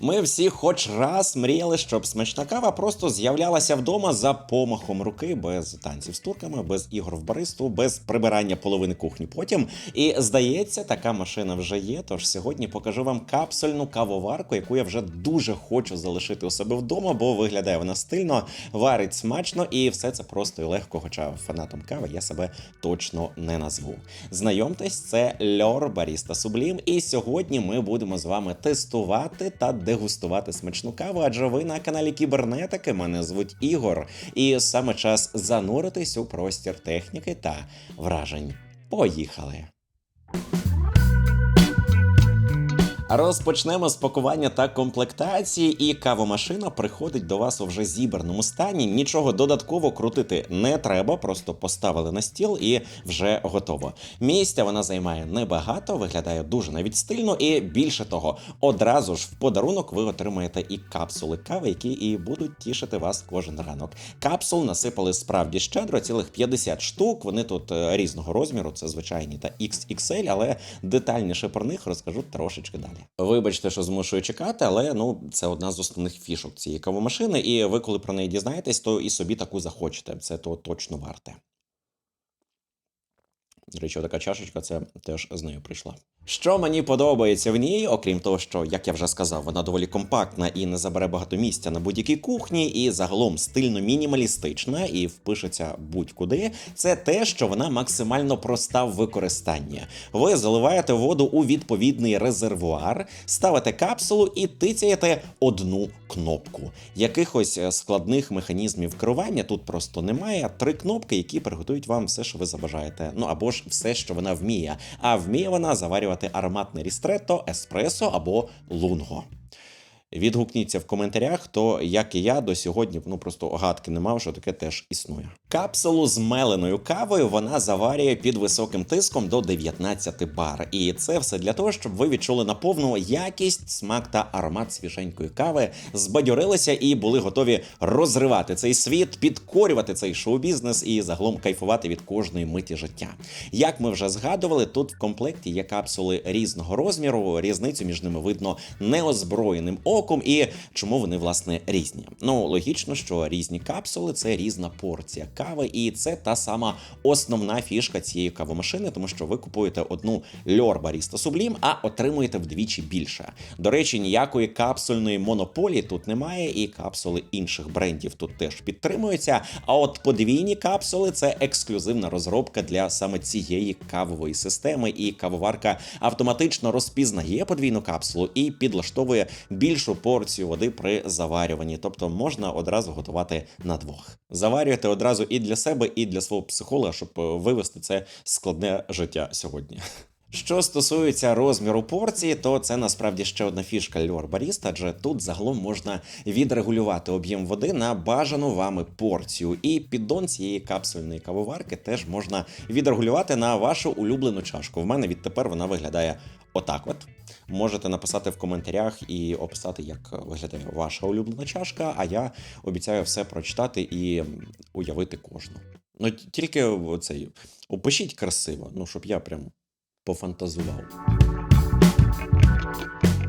Ми всі хоч раз мріяли, щоб смачна кава просто з'являлася вдома за помахом руки, без танців з турками, без ігор в баристу, без прибирання половини кухні потім. І здається, така машина вже є. Тож сьогодні покажу вам капсульну кавоварку, яку я вже дуже хочу залишити у себе вдома, бо виглядає вона стильно, варить смачно, і все це просто і легко. Хоча фанатом кави я себе точно не назву. Знайомтесь, це Льор Баріста Сублім. І сьогодні ми будемо з вами тестувати та дегустувати смачну каву, адже ви на каналі Кібернетики. Мене звуть Ігор, і саме час зануритись у простір техніки та вражень. Поїхали! Розпочнемо з пакування та комплектації, і кавомашина приходить до вас у вже зібраному стані. Нічого додатково крутити не треба, просто поставили на стіл і вже готово. Місця вона займає небагато, виглядає дуже навіть стильно, і більше того, одразу ж в подарунок ви отримаєте і капсули кави, які і будуть тішити вас кожен ранок. Капсул насипали справді щедро, цілих 50 штук. Вони тут е, різного розміру, це звичайні та XXL, але детальніше про них розкажу трошечки далі. Вибачте, що змушую чекати, але ну це одна з основних фішок цієї кавомашини. І ви, коли про неї дізнаєтесь, то і собі таку захочете. Це то точно варте. До речі, така чашечка це теж з нею прийшла. Що мені подобається в ній, окрім того, що, як я вже сказав, вона доволі компактна і не забере багато місця на будь-якій кухні, і загалом стильно мінімалістична і впишеться будь-куди. Це те, що вона максимально проста в використанні. Ви заливаєте воду у відповідний резервуар, ставите капсулу і тицяєте одну кнопку. Якихось е, складних механізмів керування тут просто немає. Три кнопки, які приготують вам все, що ви забажаєте. Ну або ж все, що вона вміє. А вміє вона заварювати ароматне рістретто, еспресо або лунго. Відгукніться в коментарях, хто, як і я, до сьогодні ну просто гадки не мав, що таке теж існує. Капсулу з меленою кавою вона заварює під високим тиском до 19 бар. І це все для того, щоб ви відчули наповну якість, смак та аромат свіженької кави, збадьорилися і були готові розривати цей світ, підкорювати цей шоу-бізнес і загалом кайфувати від кожної миті життя. Як ми вже згадували, тут в комплекті є капсули різного розміру. Різницю між ними видно неозброєним і чому вони власне різні. Ну логічно, що різні капсули це різна порція кави, і це та сама основна фішка цієї кавомашини, тому що ви купуєте одну льор Barista Sublime, а отримуєте вдвічі більше. До речі, ніякої капсульної монополії тут немає, і капсули інших брендів тут теж підтримуються. А от подвійні капсули це ексклюзивна розробка для саме цієї кавової системи, і кавоварка автоматично розпізнає подвійну капсулу і підлаштовує більшу порцію води при заварюванні, тобто можна одразу готувати на двох. Заварюєте одразу і для себе, і для свого психолога, щоб е, вивести це складне життя сьогодні. Що стосується розміру порції, то це насправді ще одна фішка Льор Баріста, адже тут загалом можна відрегулювати об'єм води на бажану вами порцію. І піддон цієї капсульної кавоварки теж можна відрегулювати на вашу улюблену чашку. В мене відтепер вона виглядає отак. От можете написати в коментарях і описати, як виглядає ваша улюблена чашка. А я обіцяю все прочитати і уявити кожну. Ну тільки цей опишіть красиво, ну щоб я прям пофантазував.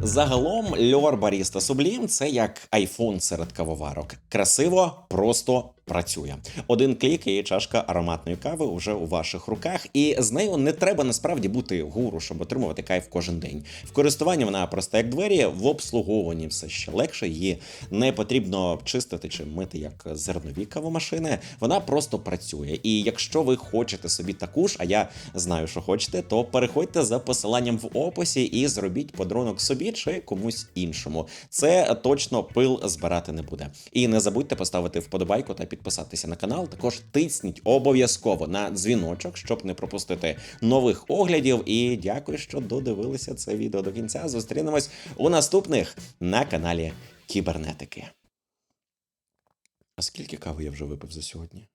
Загалом Льор Barista Sublime – це як айфон серед кавоварок. Красиво, просто працює. Один клік і чашка ароматної кави вже у ваших руках, і з нею не треба насправді бути гуру, щоб отримувати кайф кожен день. В користуванні вона проста як двері, в обслуговуванні все ще легше. Її не потрібно чистити чи мити як зернові кавомашини. Вона просто працює. І якщо ви хочете собі таку ж, а я знаю, що хочете, то переходьте за посиланням в описі і зробіть подарунок собі чи комусь іншому. Це точно пил збирати не буде. І не забудьте поставити вподобайку та підписатися на канал. Також тисніть обов'язково на дзвіночок, щоб не пропустити нових оглядів. І дякую, що додивилися це відео до кінця. Зустрінемось у наступних на каналі Кібернетики. А скільки кави я вже випив за сьогодні?